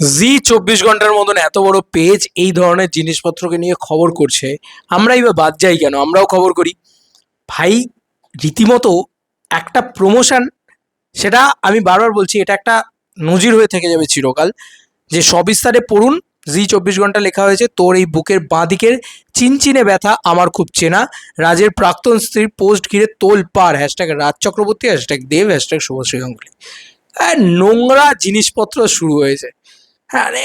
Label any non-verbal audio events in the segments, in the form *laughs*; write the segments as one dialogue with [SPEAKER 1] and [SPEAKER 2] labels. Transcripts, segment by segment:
[SPEAKER 1] জি চব্বিশ ঘণ্টার মতন এত বড় পেজ এই ধরনের জিনিসপত্রকে নিয়ে খবর করছে আমরাই বা বাদ যাই কেন? আমরাও খবর করি। ভাই রীতিমতো একটা প্রমোশন সেটা আমি বারবার বলছি এটা একটা নজির হয়ে থেকে যাবে চিরকাল। যে সবিস্তারে পড়ুন জি চব্বিশ ঘণ্টা লেখা হয়েছে তোর এই বুকের বাঁ বাঁদিকের চিনচিনে ব্যথা আমার খুব চেনা। রাজের প্রাক্তন স্ত্রীর পোস্ট ঘিরে তোল পার hashtag Raj Chakraborty hashtag Dev hashtag Ganguly. হ্যাঁ, নোংরা জিনিসপত্র শুরু হয়েছে। হ্যাঁ মানে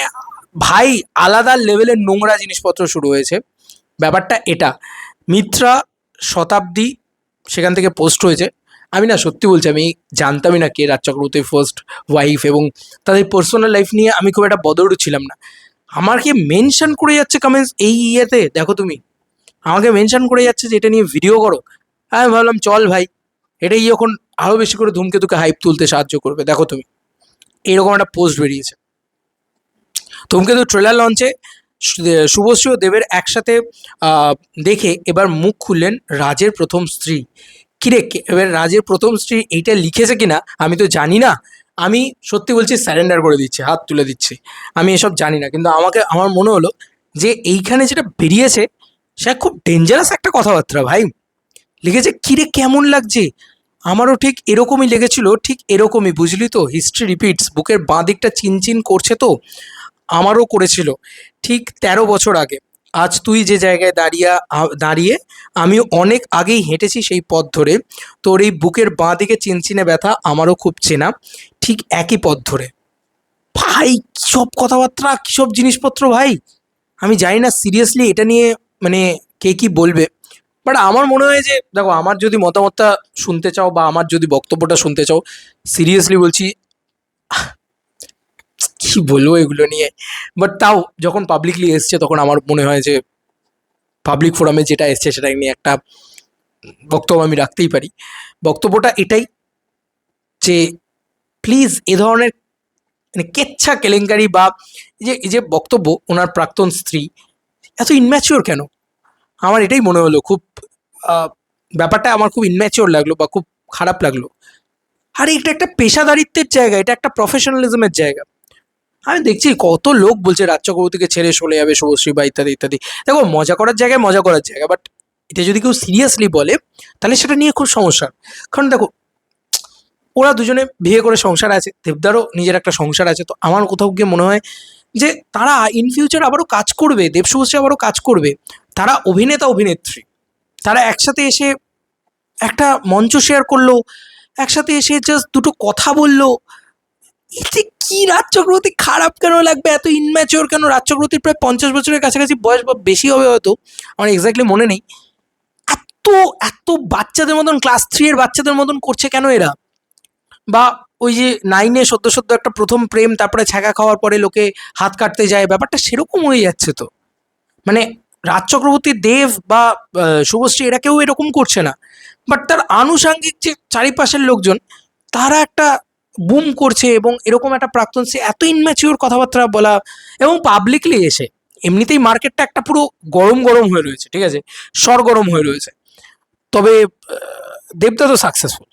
[SPEAKER 1] ভাই, আলাদা লেভেলের নোংরা জিনিসপত্র শুরু হয়েছে। ব্যাপারটা এটা। মিত্রা শতাব্দী সেখান থেকে পোস্ট হয়েছে। আমি না সত্যি বলছি, আমি জানতামই না কে রাজ চক্রবর্তী ফার্স্ট ওয়াইফ এবং তাদের পার্সোনাল লাইফ নিয়ে আমি খুব একটা বদরও ছিলাম না। আমাকে মেনশন করে যাচ্ছে কমেন্টস এই ইয়েতে, দেখো তুমি। আমাকে মেনশন করে যাচ্ছে যে এটা নিয়ে ভিডিও করো। আমি ভাবলাম, চল ভাই, এটাই যখন আরও বেশি করে ধূমকেতুকে হাইপ তুলতে সাহায্য করবে। দেখো তুমি। এরকম একটা পোস্ট বেরিয়েছে। ধূমকেতু ট্রেলার লঞ্চে শুভশ্রী ও দেবের একসাথে দেখে এবার মুখ খুললেন রাজের প্রথম স্ত্রী। কিরে এবার রাজের প্রথম স্ত্রী এইটা লিখেছে কিনা? আমি তো জানি না। আমি সত্যি বলছি স্যারেন্ডার করে দিচ্ছি, হাত তুলে দিচ্ছি। আমি এসব জানি না। কিন্তু আমাকে, আমার মনে হলো যে এইখানে যেটা বেরিয়েছে, সেটা খুব ডেঞ্জারাস একটা কথাবার্তা ভাই। লিখেছে, কিরে, কেমন লাগছে? আমারও ঠিক এরকমই লেগেছিল, ঠিক এরকমই, বুঝলি তো? হিস্ট্রি রিপিটস বুকের বাঁ দিকটা চিনচিন করছে তো। আমারও করেছিল। ঠিক তেরো বছর আগে। আজ তুই যে জায়গায় দাঁড়িয়ে দাঁড়িয়ে আমি অনেক আগেই হেঁটেছি সেই পথ ধরে। তোর এই বুকের বাঁ দিকে চিনচিনে ব্যথা আমারও খুব চেনা। ঠিক একই পথ ধরে। ভাই সব কথাবার্তা সব জিনিসপত্র ভাই? আমি জানি না সিরিয়াসলি এটা নিয়ে মানে কে কি বলবে। বাট আমার মনে হয় যে, দেখো, আমার যদি মতামতটা শুনতে চাও বা আমার যদি বক্তব্যটা শুনতে চাও সিরিয়াসলি বলছি কি বলব এগুলো নিয়ে? বাট তাও যখন পাবলিকলি এসছে তখন আমার মনে হয় যে পাবলিক ফোরামে যেটা এসছে সেটা নিয়ে একটা বক্তব্য আমি রাখতেই পারি। বক্তব্যটা এটাই যে প্লিজ এ ধরনের মানে কেচ্ছা কেলেঙ্কারি বা যে যে বক্তব্য ওনার প্রাক্তন স্ত্রী, এত ইনম্যাচিওর কেন? আমার এটাই মনে হলো খুব ব্যাপারটা আমার খুব ইনম্যাচিওর লাগল বা খুব খারাপ লাগল। আর এটা একটা পেশাদারিত্বের জায়গা, এটা একটা প্রফেশনালিজমের জায়গা। আমি দেখছি কত লোক বলছে রাজ চক্রবর্তীকে ছেড়ে চলে যাবে শুভশ্রী বা ইত্যাদি ইত্যাদি। দেখো, মজা করার জায়গায় মজা করার জায়গা বাট এটা যদি কেউ সিরিয়াসলি বলে, তাহলে সেটা নিয়ে খুব সমস্যা। কারণ দেখো, ওরা দুজনে বিয়ে করে সংসার আছে, দেবদারও নিজের একটা সংসার আছে, তো আমার কোথাও গিয়ে মনে হয় যে তারা ইন ফিউচার আবারও কাজ করবে, দেব শুভশ্রী আবারও কাজ করবে, তারা অভিনেতা, অভিনেত্রী। তারা একসাথে এসে একটা মঞ্চ শেয়ার করল, একসাথে এসে জাস্ট দুটো কথা বলল এতে কি রাজ চক্রবর্তী খারাপ কেন লাগবে? এত ইনম্যাচিওর কেন? রাজ চক্রবর্তীর প্রায় পঞ্চাশ বছরের কাছাকাছি বয়স বা বেশি হবে হয়তো। আমার এক্স্যাক্টলি মনে নেই। এত এত বাচ্চাদের মতন ক্লাস থ্রি এর বাচ্চাদের মতন করছে কেন এরা? বা ওই যে নাইনে সদ্য সদ্য একটা প্রথম প্রেম, তারপরে ছ্যাঁকা খাওয়ার পরে লোকে হাত কাটতে যায়, ব্যাপারটা সেরকম হয়ে যাচ্ছে তো। মানে রাজ চক্রবর্তী দেব বা শুভশ্রী এরা কেউ এরকম করছে না। বাট তার আনুষাঙ্গিক যে চারিপাশের লোকজন, তারা একটা বুম করছে এবং এরকম একটা প্রাক্তন, সে এত ইনম্যাচিওর কথাবার্তা বলা এবং পাবলিকলি এসে এমনিতেই মার্কেটটা একটা পুরো গরম গরম হয়ে রয়েছে, ঠিক আছে? সরগরম হয়ে রয়েছে। তবে দেবদা তো সাকসেসফুল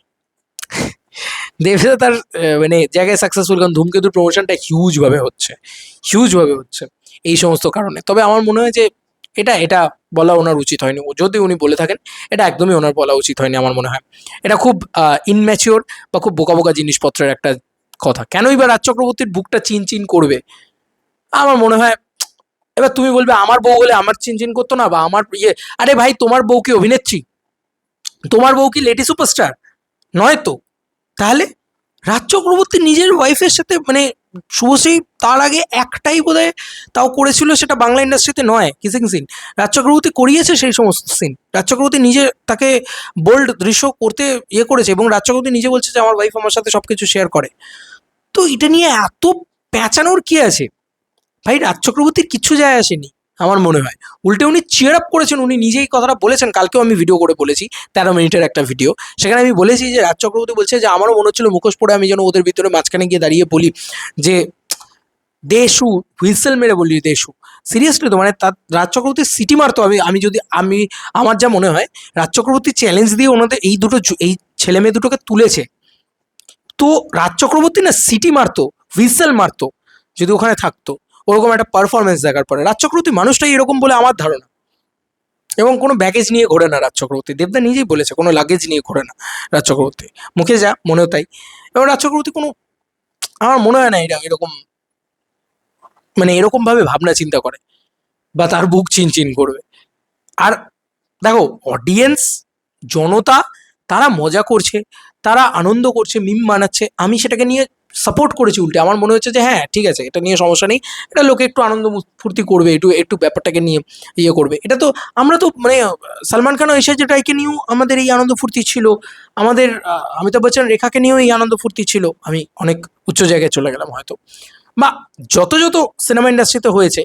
[SPEAKER 1] *laughs* দেবদা তার মানে জায়গায় সাকসেসফুল কারণ ধূমকেতুর প্রমোশনটা হিউজভাবে হচ্ছে। হিউজভাবে হচ্ছে এই সমস্ত কারণে। তবে আমার মনে হয় যে এটা এটা বলা ওনার উচিত হয়নি। যদি উনি বলে থাকেন, এটা একদমই ওনার বলা উচিত হয়নি আমার মনে হয়। এটা খুব ইনম্যাচিওর বা খুব বোকা বোকা জিনিসপত্রের একটা কথা। কেনই বা রাজ চক্রবর্তীর বুকটা চিন চিন করবে? আমার মনে হয়, এবার তুমি বলবে, আমার বউ হলে আমার চিন চিন করতো না? বা, আমার ইয়ে আরে ভাই, তোমার বউ কি অভিনেত্রী? তোমার বউ কি লেডি সুপারস্টার নয় তো? তাহলে রাজ চক্রবর্তী নিজের ওয়াইফের সাথে মানে শুভশ্রী তার আগে একটাই বোধহয় তাও করেছিল সেটা বাংলা ইন্ডাস্ট্রিতে নয় কিসিং সিন রাজ চক্রবর্তী করিয়েছে সেই সমস্ত সিন রাজ চক্রবর্তী নিজে তাকে বোল্ড দৃশ্য করতে ইয়ে করেছে এবং রাজ চক্রবর্তী নিজে বলছে যে, আমার ওয়াইফ আমার সাথে সব কিছু শেয়ার করে। তো এটা নিয়ে এত পেঁচানোর কি আছে? ভাই, রাজ চক্রবর্তীর কিচ্ছু যায় আসেনি। আমার মনে হয়। উল্টে উনি চিয়ার আপ করেছেন, উনি নিজেই কথাটা বলেছেন। কালকেও আমি ভিডিও করে বলেছি, তেরো মিনিটের একটা ভিডিও সেখানে আমি বলেছি যে রাজ চক্রবর্তী বলছে যে আমারও মনে হচ্ছিল মুখোশ পরে আমি যেন ওদের ভিতরে মাঝখানে গিয়ে দাঁড়িয়ে বলি যে, দেশু, হুইসেল মেরে বলি দেশু। সিরিয়াসলি তো মানে তার, রাজ চক্রবর্তী সিটি মারতো। আমি আমি যদি, আমি, আমার যা মনে হয়, রাজ চক্রবর্তী চ্যালেঞ্জ দিয়ে ওনাদের এই দুটো এই ছেলে মেয়ে দুটোকে তুলেছে। তো রাজ চক্রবর্তী না সিটি মারতো, হুইসেল মারতো, যদি ওখানে থাকতো। ওরকম একটা পারফরমেন্স দেখার পরে রাজ চক্রবর্তী মানুষটাই এরকম বলে আমার ধারণা। এবং কোনো ব্যাগেজ নিয়ে ঘোরে না রাজ চক্রবর্তী দেবদা নিজেই বলেছে, কোনো লাগেজ নিয়ে ঘোরে না রাজ চক্রবর্তী মুখে যা, মনেও তাই। এবং রাজ চক্রবর্তী কোনো, আমার মনে হয় না এটা এরকম মানে এরকম ভাবে ভাবনা চিন্তা করে বা তার বুক চিনচিন করবে। আর দেখো অডিয়েন্স জনতা, তারা মজা করছে, তারা আনন্দ করছে মিম বানাচ্ছে। আমি সেটাকে নিয়ে সাপোর্ট করেছি উল্টে। আমার মনে হচ্ছে যে হ্যাঁ ঠিক আছে, এটা নিয়ে সমস্যা নেই। এটা লোকে একটু আনন্দ ফুর্তি করবে, একটু একটু ব্যাপারটাকে নিয়ে ইয়ে করবে। এটা তো আমরা তো মানে সালমান খান এসে যেটাকে নিয়েও আমাদের এই আনন্দ ফুর্তি ছিল। আমাদের অমিতাভ বচ্চন, রেখাকে নিয়েও এই আনন্দ ফুর্তি ছিল। আমি অনেক উচ্চ জায়গায় চলে গেলাম হয়তো। বা যত যত সিনেমা ইন্ডাস্ট্রিতে হয়েছে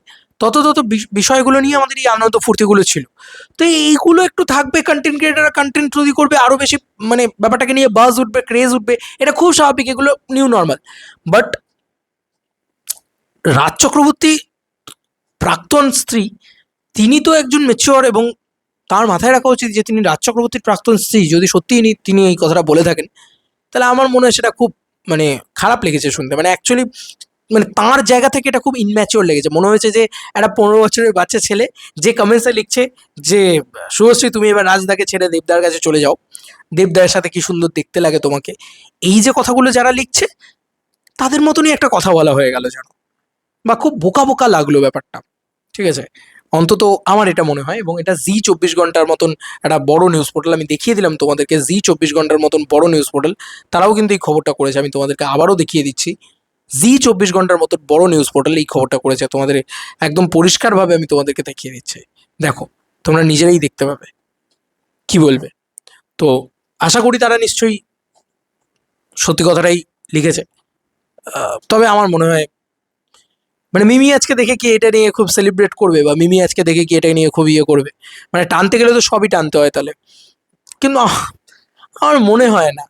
[SPEAKER 1] তত তত বিষ- বিষয়গুলো নিয়ে আমাদের এই আনন্দ ফুর্তিগুলো ছিল। তো এইগুলো একটু থাকবে কন্টেন্ট ক্রিয়েটাররা কন্টেন্ট তৈরি করবে আরও বেশি মানে ব্যাপারটাকে নিয়ে বাজ উঠবে ক্রেজ উঠবে, এটা খুব স্বাভাবিক, এগুলো new normal but Raj Chakraborty প্রাক্তন স্ত্রী, তিনি তো একজন মেচিওর এবং তার মাথায় রাখা উচিত যে তিনি রাজ চক্রবর্তীর প্রাক্তন স্ত্রী। যদি সত্যিই তিনি এই কথাটা বলে থাকেন, তাহলে আমার মনে হয় সেটা খুব মানে খারাপ লেগেছে শুনতে। মানে অ্যাকচুয়ালি মানে তাঁর জায়গা থেকে এটা খুব ইনম্যাচিওর লেগেছে। মনে হয়েছে যে একটা পনেরো বছরের বাচ্চা ছেলে যে কমেন্টসে লিখছে যে শুভশ্রী তুমি এবার রাজদাকে ছেড়ে দেবদার কাছে চলে যাও। দেবদার সাথে কি সুন্দর দেখতে লাগে তোমাকে? এই যে কথাগুলো যারা লিখছে, তাদের মতনই একটা কথা বলা হয়ে গেল যেন। বা খুব বোকা বোকা লাগল ব্যাপারটা। ঠিক আছে? অন্তত আমার এটা মনে হয় এবং এটা জি চব্বিশ ঘণ্টার মতন একটা বড় নিউজ পোর্টাল আমি দেখিয়ে দিলাম তোমাদেরকে জি চব্বিশ ঘণ্টার মতন বড় নিউজ পোর্টাল তারাও কিন্তু এই খবরটা করেছে। আমি তোমাদেরকে আবারও দেখিয়ে দিচ্ছি। জি চব্বিশ ঘণ্টার মতো বড় নিউজ পোর্টাল এই খবরটা করেছে, তোমাদের একদম পরিষ্কারভাবে আমি তোমাদেরকে দেখিয়ে দিচ্ছি। দেখো, তোমরা নিজেরাই দেখতে পাবে। কি বলবে? তো আশা করি তারা নিশ্চয়ই সত্যি কথাটাই লিখেছে। তবে আমার মনে হয় মানে মিমি আজকে দেখে কি এটা নিয়ে খুব সেলিব্রেট করবে বা মিমি আজকে দেখে কি এটা নিয়ে খুব ইয়ে করবে? মানে টানতে গেলে তো সবই টানতে হয় তাহলে। কিন্তু আমার মনে হয় না,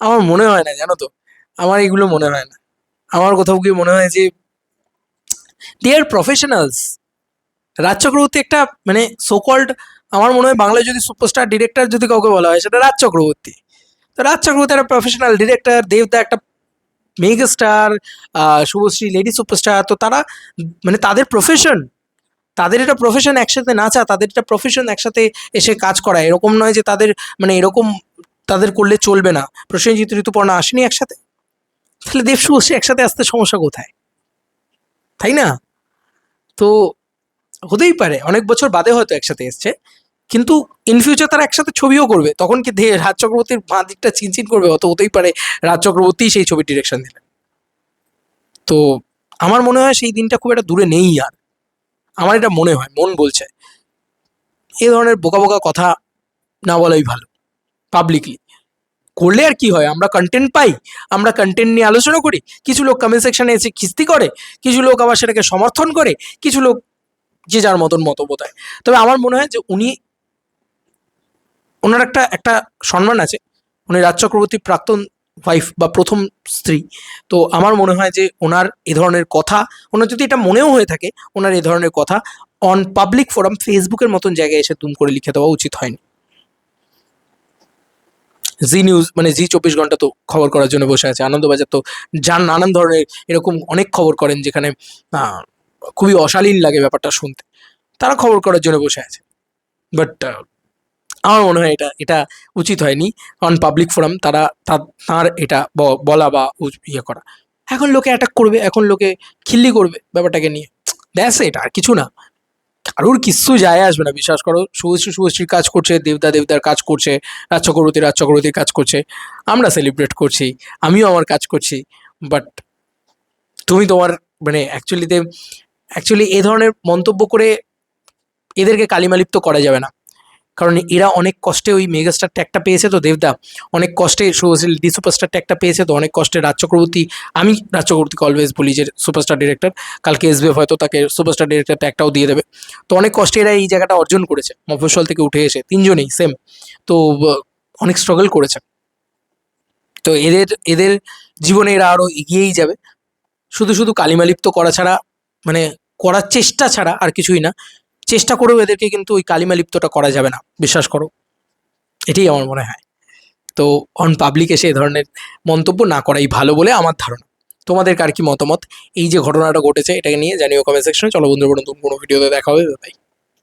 [SPEAKER 1] আমার মনে হয় না, জানো তো? আমার এগুলো মনে হয় না। আমার কোথাও গিয়ে মনে হয় যে দে আর প্রফেশনালস রাজ চক্রবর্তী একটা মানে সোকল্ড আমার মনে হয় বাংলায় যদি সুপারস্টার ডিরেক্টর যদি কাউকে বলা হয়, সেটা রাজ চক্রবর্তী তো রাজ চক্রবর্তী একটা প্রফেশনাল ডিরেক্টর দেবদা একটা mega star Subhashree lady superstar তো তারা মানে তাদের প্রফেশন তাদের এটা প্রফেশন একসাথে নাচা, তাদের এটা প্রফেশন একসাথে এসে কাজ করা, এরকম নয় যে তাদের মানে এরকম তাদের করলে চলবে না। প্রসেনজিৎ ঋতুপর্ণা আসেনি একসাথে? তাহলে দেব শুভশ্রী একসাথে আসতে সমস্যা কোথায়? তাই না? তো হতেই পারে, অনেক বছর বাদে হয়তো একসাথে এসছে, কিন্তু ইন ফিউচার তারা একসাথে ছবিও করবে, তখন কি ধে রাজ চক্রবর্তীর বাঁ দিকটা চিনচিন করবে? অত হতেই পারে রাজ চক্রবর্তী সেই ছবির ডিরেকশন দিলেন তো আমার মনে হয় সেই দিনটা খুব একটা দূরে নেই আর। আমার এটা মনে হয়, মন বলছে। এই ধরনের বোকা বোকা কথা না বলাই ভালো পাবলিকলি করলে আর কি হয়? আমরা কন্টেন্ট পাই, আমরা কন্টেন্ট নিয়ে আলোচনা করি, কিছু লোক কমেন্ট সেকশনে এসে খিস্তি করে, কিছু লোক আবার সেটাকে সমর্থন করে, কিছু লোক যে যার মতন মত বোধায় তবে আমার মনে হয় যে উনি, ওনার একটা একটা সম্মান আছে। উনি রাজ চক্রবর্তীর প্রাক্তন ওয়াইফ বা প্রথম স্ত্রী। তো আমার মনে হয় যে ওনার এ ধরনের কথা, ওনার যদি এটা মনেও হয়ে থাকে, ওনার এ ধরনের কথা অন পাবলিক ফোরাম ফেসবুকের মতন জায়গায় এসে দুম করে লিখে দেওয়া উচিত হয়নি। জি নিউজ মানে জি চব্বিশ ঘণ্টা তো খবর করার জন্য বসে আছে। আনন্দবাজার তো যার নানান ধরনের এরকম অনেক খবর করেন যেখানে খুবই অশালীন লাগে ব্যাপারটা শুনতে। তারা খবর করার জন্য বসে আছে। বাট আমার মনে হয় এটা এটা উচিত হয়নি। অন পাবলিক ফোরাম তারা তার এটা বলা বা ইয়ে করা। এখন লোকে অ্যাটাক করবে, এখন লোকে খিল্লি করবে ব্যাপারটাকে নিয়ে। ব্যাস এটা, আর কিছু না। কারোর কিচ্ছু যায় আসবে না। বিশ্বাস করো শুভশ্রী শুভশ্রীর কাজ করছে দেবদা দেবদার কাজ করছে, রাজ চক্রবর্তী রাজ চক্রবর্তীর কাজ করছে। আমরা সেলিব্রেট করছি, আমিও আমার কাজ করছি। বাট তুমি তোমার মানে অ্যাকচুয়ালিতে অ্যাকচুয়ালি এ ধরনের মন্তব্য করে এদেরকে কালিমালিপ্ত করা যাবে না। কারণ এরা অনেক কষ্টে ওই মেগাস্টার ট্যাগটা পেয়েছে তো দেবদা। অনেক কষ্টে ডি সুপারস্টার ট্যাগটা পেয়েছে তো অনেক কষ্টে রাজ চক্রবর্তী আমি রাজ চক্রবর্তীকে অলওয়েজ বলি যে সুপারস্টার ডিরেক্টর কালকে এসবিএফ হয়তো তাকে সুপারস্টার ডিরেক্টর ট্যাগটাও দিয়ে দেবে। তো অনেক কষ্টে এরা এই জায়গাটা অর্জন করেছে, মফস্বল থেকে উঠে এসে, তিনজনেই সেম তো অনেক স্ট্রাগল করেছে। তো এদের এদের জীবনে এরা আরও এগিয়েই যাবে। শুধু শুধু কালিমালিপ্ত করা ছাড়া মানে করার চেষ্টা ছাড়া আর কিছুই না। চেষ্টা করেও এদেরকে কিন্তু ওই কালিমা লিপ্তটা করা যাবে না, বিশ্বাস করো। এটাই আমার মনে হয়। তো অন পাবলিক এসে এ ধরনের মন্তব্য না করাই ভালো বলে আমার ধারণা। তোমাদের কার কি মতামত? এই যে ঘটনাটা ঘটেছে, এটাকে নিয়ে জানিও কমেন্ট সেকশনে চলো বন্ধু নতুন কোনো ভিডিওতে দেখা হবে বাই